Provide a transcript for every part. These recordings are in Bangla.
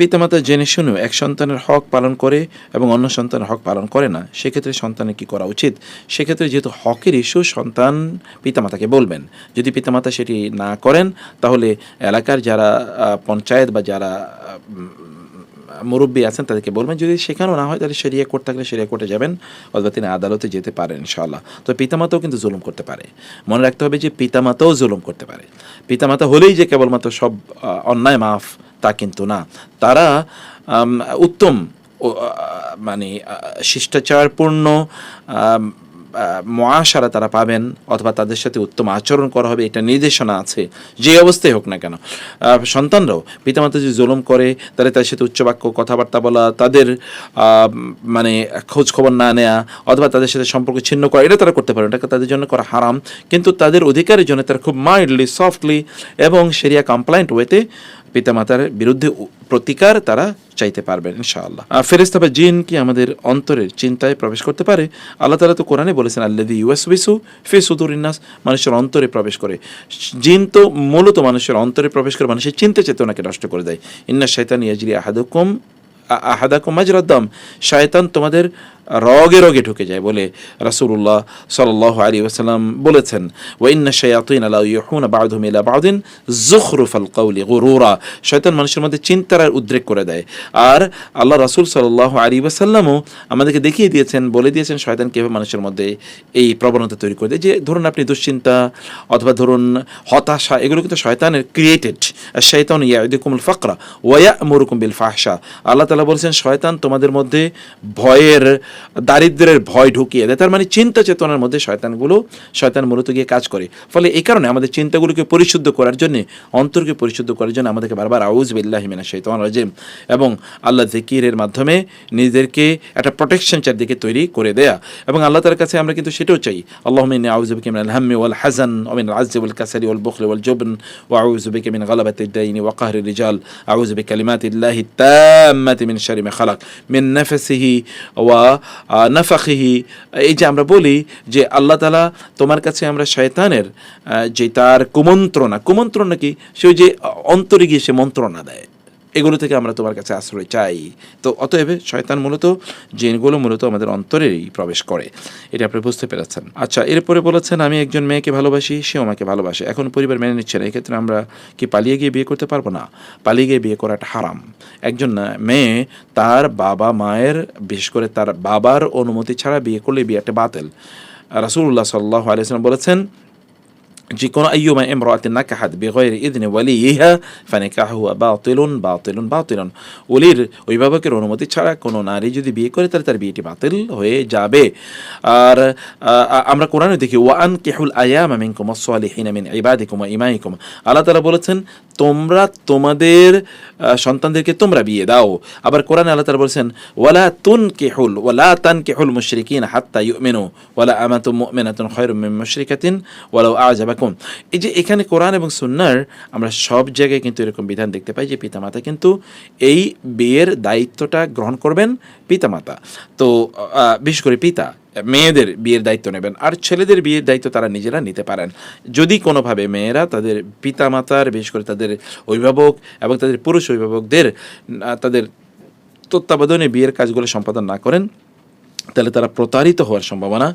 পিতামাতা জেনে শুনেও এক সন্তানের হক পালন করে এবং অন্য সন্তানের হক পালন করে না, সেক্ষেত্রে সন্তানের কি করা উচিত? সেক্ষেত্রে যেহেতু হকের ইস্যু সন্তান পিতামাতাকে বলবেন। যদি পিতামাতা সেটি না করেন, তাহলে এলাকার যারা পঞ্চায়েত বা যারা মুরব্বী আছেন, তাদেরকে বলবেন, যদি সেখানেও না হয়, তাহলে সেরিয়া কোর্ট থাকলে সেরিয়া কোর্টে যাবেন, অথবা তিনি আদালতে যেতে পারেন, ইনশাআল্লাহ। তো পিতামাতাও কিন্তু জুলুম করতে পারে। মনে রাখতে হবে যে পিতামাতাও জুলুম করতে পারে। পিতামাতা হলেই যে কেবলমাত্র সব অন্যায়, মাফ তা কিন্তু না। তারা উত্তম মানে শিষ্টাচারপূর্ণ মহাসারা তারা পাবেন অথবা তাদের সাথে উত্তম আচরণ করা হবে, এটা নির্দেশনা আছে। যে অবস্থায় হোক না কেন। সন্তানরাও পিতামাতা যদি জুলুম করে, তাহলে তাদের সাথে উচ্চবাক্য কথাবার্তা বলা, তাদের মানে খোঁজ খবর না নেওয়া অথবা তাদের সাথে সম্পর্ক ছিন্ন করা, এটা তারা করতে পারে এটা তাদের জন্য করা হারাম। কিন্তু তাদের অধিকারের জন্য তারা খুব মাইল্ডলি সফটলি এবং সেরিয়া কমপ্লায়েন্ট ওয়েতে পিতামাতার বিরুদ্ধে প্রতিকার তারা চাইতে পারবেন, ইনশাআল্লাহ। ফেরেস্তা বা জিন কি আমাদের অন্তরের চিন্তায় প্রবেশ করতে পারে? আল্লাহ তালা তো কোরআনে বলেছেন আল্লাদি ইউএসবিসু সুদুর সুদুরিনাস মানুষের অন্তরে প্রবেশ করে। জিন তো মূলত মানুষের অন্তরে প্রবেশ করে, মানুষের চিন্তা চেতনাকে নষ্ট করে দেয়। ইন্না শৈতান ইয়াজরি আহাদুকুম, আহাদাকুম মাজরাদ্দম শয়তান তোমাদের রগে রগে ঢুকে যায় বলে রাসূলুল্লাহ সাল্লাল্লাহু আলাইহি ওয়াসাল্লাম বলেছেন। ওয়া ইন্না শায়াতিন লা ইউহুনা বা'দুহুম ইলা বা'দিন যুখরুফাল কওলি গুরুরা। শয়তান মানুষের মধ্যে চিন্তার উদ্রেক করে দেয়। আর আল্লাহ রাসূল সাল্লাল্লাহু আলাইহি ওয়াসাল্লামও আমাদেরকে দেখিয়ে দিয়েছেন, বলে দিয়েছেন শয়তান কীভাবে মানুষের মধ্যে এই প্রবণতা তৈরি করে দেয়। যে ধরুন আপনি দুশ্চিন্তা অথবা ধরুন হতাশা, এগুলো কিন্তু শয়তানের ক্রিয়েটেড শয়তান ইয়াউদুকুমুল ফাকরা ওয়া ইয়া'মুরুকুম বিল ফাহশা। আল্লাহ তালা বলেছেন, শয়তান তোমাদের মধ্যে ভয়ের দারিদ্র্যের ভয় ঢুকিয়ে দেয়। তার মানে চিন্তা চেতনার মধ্যে শয়তানগুলো শয়তান মূলত গিয়ে কাজ করে। ফলে এই কারণে আমাদের চিন্তাগুলোকে পরিশুদ্ধ করার জন্য অন্তরকে পরিশুদ্ধ করার জন্য আমাদেরকে বারবার আউজ বিল্লাহি মিনাশ শাইতানির রাজিম এবং আল্লাহ জিকিরের মাধ্যমে নিজেদেরকে একটা প্রোটেকশন চারদিকে তৈরি করে দেয়া। এবং আল্লাহ তার কাছে আমরা কিন্তু সেটাও চাই। আল্লাহ মিন আউযু বিকা মিনাল হাম্মি ওয়াল হাযান ওয়া মিনাল আজজি ওয়াল বুখলি ওয়াল জুবন ওয়া আউযু বিকা মিন ওয়া কাহরি রিজাল। আউযু বিকালিমাতিল্লাহি তাম্মাতি মিন শাররি মা খালাক। মিন নাফসিহি ওয়া আহ, নাফাখিহি। এই যে আমরা বলি যে আল্লাহ তালা তোমার কাছে আমরা শয়তানের যে তার কুমন্ত্রণা কুমন্ত্রণা কি? সে যে অন্তরে গিয়ে সে মন্ত্রণা দেয়। এগুলো থেকে আমরা তোমার কাছে আশ্রয় চাই। তো অতএব শয়তান মূলত জিনগুলো মূলত আমাদের অন্তরেই প্রবেশ করে। এটা আপনি বুঝতে পেরেছেন। আচ্ছা এরপরে বলেছেন, আমি একজন মেয়েকে ভালোবাসি, সেও আমাকে ভালোবাসে। এখন পরিবার মেনে নিচ্ছে না, এক্ষেত্রে আমরা কি পালিয়ে গিয়ে বিয়ে করতে পারব না? পালিয়ে গিয়ে বিয়ে করাটা হারাম। একজন মেয়ে তার বাবা মায়ের, বিশেষ করে তার বাবার অনুমতি ছাড়া বিয়ে করলে বিয়েটা বাতিল। রাসূলুল্লাহ সাল্লাহ আলিয়াল্লাম বলেছেন যে কোনো আইয়ুমা ইমরাতিন নাকাহাত বিগয়র ইদনি ওয়ালিহা ফানিকাহু বাতিলুন বাতিলুন বাতিলুন ওলির অভিভাবকের অনুমতি ছাড়া কোনো নারী যদি বিয়ে করে তাহলে তার বিয়েটি বাতিল হয়ে যাবে আর আমরা কোরআনে দেখি ওয়ান কেহুল আয়াম মিনকুম সালিহিন মিন ইবাদিকুম ওয়া ইমাইকুম আল্লাহ তাআলা বলেছেন তোমরা তোমাদের সন্তানদেরকে তোমরা বিয়ে দাও আবার কোরআনে আল্লাহ তাআলা বলেছেন ওয়ালা তুনকিহুল ওয়ালা তানকিহুল মুশরিকিন হাত্তা ইউমিনু ওয়ালা আমাতুম মুমিনাতুন খায়রুম মিন মুশরিকাতিন ওয়ালাউ আ'জাবাকুম এই যে এখানে কোরআন এবং সুন্নার আমরা সব জায়গায় কিন্তু এরকম বিধান দেখতে পাই যে পিতামাতা কিন্তু এই বিয়ের দায়িত্বটা গ্রহণ করবেন পিতামাতা। তো বিশেষ করে পিতা, মেয়েদের বিয়ের দায়িত্ব নেবেন আর ছেলেদের বিয়ের দায়িত্ব তারা নিজেরা নিতে পারেন। যদি কোনোভাবে মেয়েরা তাদের পিতামাতার, বিশেষ করে তাদের অভিভাবক এবং তাদের পুরুষ অভিভাবকদের তাদের তত্ত্বাবধানে বিয়ের কাজগুলো সম্পাদন না করেন তাহলে তারা প্রতারিত হওয়ার সম্ভাবনা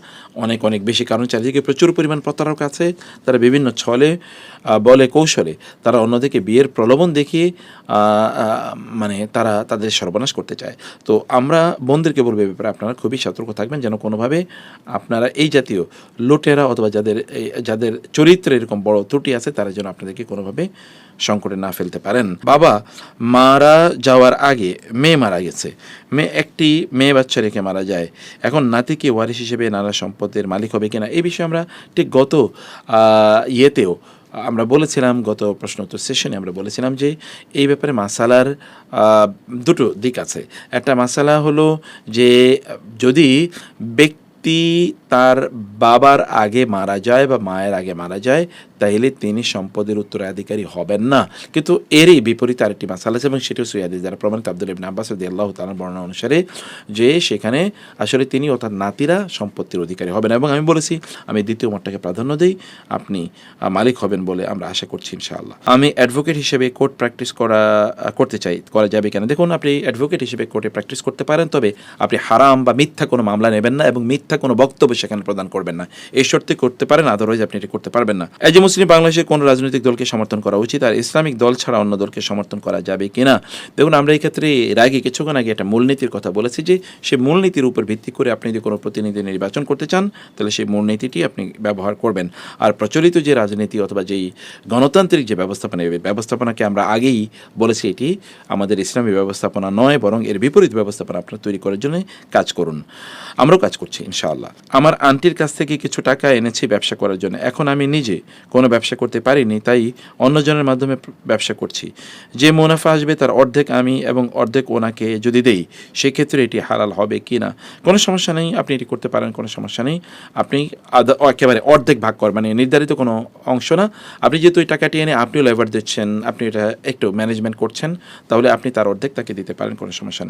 অনেক অনেক বেশি। কারণ চারিদিকে প্রচুর পরিমাণ প্রতারক আছে, তারা বিভিন্ন ছলে বলে কৌশলে তারা অন্যদিকে বিয়ের প্রলোভন দেখিয়ে মানে তারা তাদের সর্বনাশ করতে চায়। তো আমরা বোনদেরকে বলব ব্যাপারে আপনারা খুবই সতর্ক থাকবেন যেন কোনোভাবে আপনারা এই জাতীয় লুটেরা অথবা যাদের যাদের চরিত্রে এরকম বড় ত্রুটি আছে, তারা যেন আপনাদেরকে কোনোভাবে সংকটে না ফেলতে পারেন। বাবা মারা যাওয়ার আগে, মেয়ে মারা গেছে। মেয়ে, একটি মেয়ে বাচ্চা রেখে মারা যায়। এখন নাতিকে ওয়ারিশ হিসেবে নানা সম্পদের মালিক হবে কিনা এই বিষয়ে আমরা ঠিক গত ইয়েতেও আমরা বলেছিলাম, গত প্রশ্ন উত্তর সেশনে আমরা বলেছিলাম যে এই ব্যাপারে মাসালার দুটো দিক আছে। একটা মাসালা হলো যে যদি ব্যক্তি ব্যক্তি তার বাবার আগে মারা যায় বা মায়ের আগে মারা যায়, তাইলে তিনি সম্পদের উত্তরাধিকারী হবেন না। কিন্তু এরই বিপরীতে আরেকটি মাসাল আছে এবং সেটিও সুয়াদি যারা প্রমাণিত। আব্দুল ইবনে আব্বাস আল্লাহ তালার বর্ণনা অনুসারে যে সেখানে আসলে তিনি অর্থাৎ নাতিরা সম্পত্তির অধিকারী হবেন। এবং আমি বলেছি, আমি দ্বিতীয় মতটাকে প্রাধান্য দিই, আপনি মালিক হবেন বলে আমরা আশা করছি ইনশাআল্লাহ। আমি অ্যাডভোকেট হিসেবে কোর্ট প্র্যাকটিস করা, করতে চাই, করা যাবে কেন? দেখুন, আপনি অ্যাডভোকেট হিসেবে কোর্টে প্র্যাকটিস করতে পারেন, তবে আপনি হারাম বা মিথ্যা কোনো মামলা নেবেন না এবং মিথ্যা কোনো বক্তব্য সেখানে প্রদান করবেন না। এই শর্তে করতে পারেন আদারওয়াইজ আপনি এটা করতে পারবেন না। এই যে মুসলিম বাংলাদেশে কোন রাজনৈতিক দলকে সমর্থন করা উচিত আর ইসলামিক দল ছাড়া অন্য দলকে সমর্থন করা যাবে কিনা? দেখুন, আমরা এই ক্ষেত্রে এর আগে কিছুক্ষণ আগে একটা মূলনীতির কথা বলেছি যে সেই মূলনীতির উপর ভিত্তি করে আপনি যদি কোনো প্রতিনিধি নির্বাচন করতে চান, তাহলে সেই মূলনীতিটি আপনি ব্যবহার করবেন। আর প্রচলিত যে রাজনীতি অথবা যেই গণতান্ত্রিক যে ব্যবস্থাপনা ব্যবস্থাপনাকে আমরা আগেই বলেছি এটি আমাদের ইসলামী ব্যবস্থাপনা নয়, বরং এর বিপরীত ব্যবস্থাপনা আপনার তৈরি করার জন্য কাজ করুন। আমরাও কাজ করছি ইনশাআল্লাহ। আমার আন্টির কাছ থেকে কিছু টাকা এনেছি ব্যবসা করার জন্য। এখন আমি নিজে কোনো ব্যবসা করতে পারিনি, তাই অন্যজনের মাধ্যমে ব্যবসা করছি। যে মুনাফা আসবে তার অর্ধেক আমি এবং অর্ধেক ওনাকে যদি দেই, সেক্ষেত্রে এটি হালাল হবে কি না? কোনো সমস্যা নেই, আপনি এটি করতে পারেন, কোনো সমস্যা নেই। আপনি একেবারে অর্ধেক ভাগ কর মানে নির্ধারিত কোনো অংশ না। আপনি যেহেতু ওই টাকাটি এনে আপনিও লেবার দিচ্ছেন, আপনি এটা একটু ম্যানেজমেন্ট করছেন, তাহলে আপনি তার অর্ধেক তাকে দিতে পারেন, কোনো সমস্যা নেই।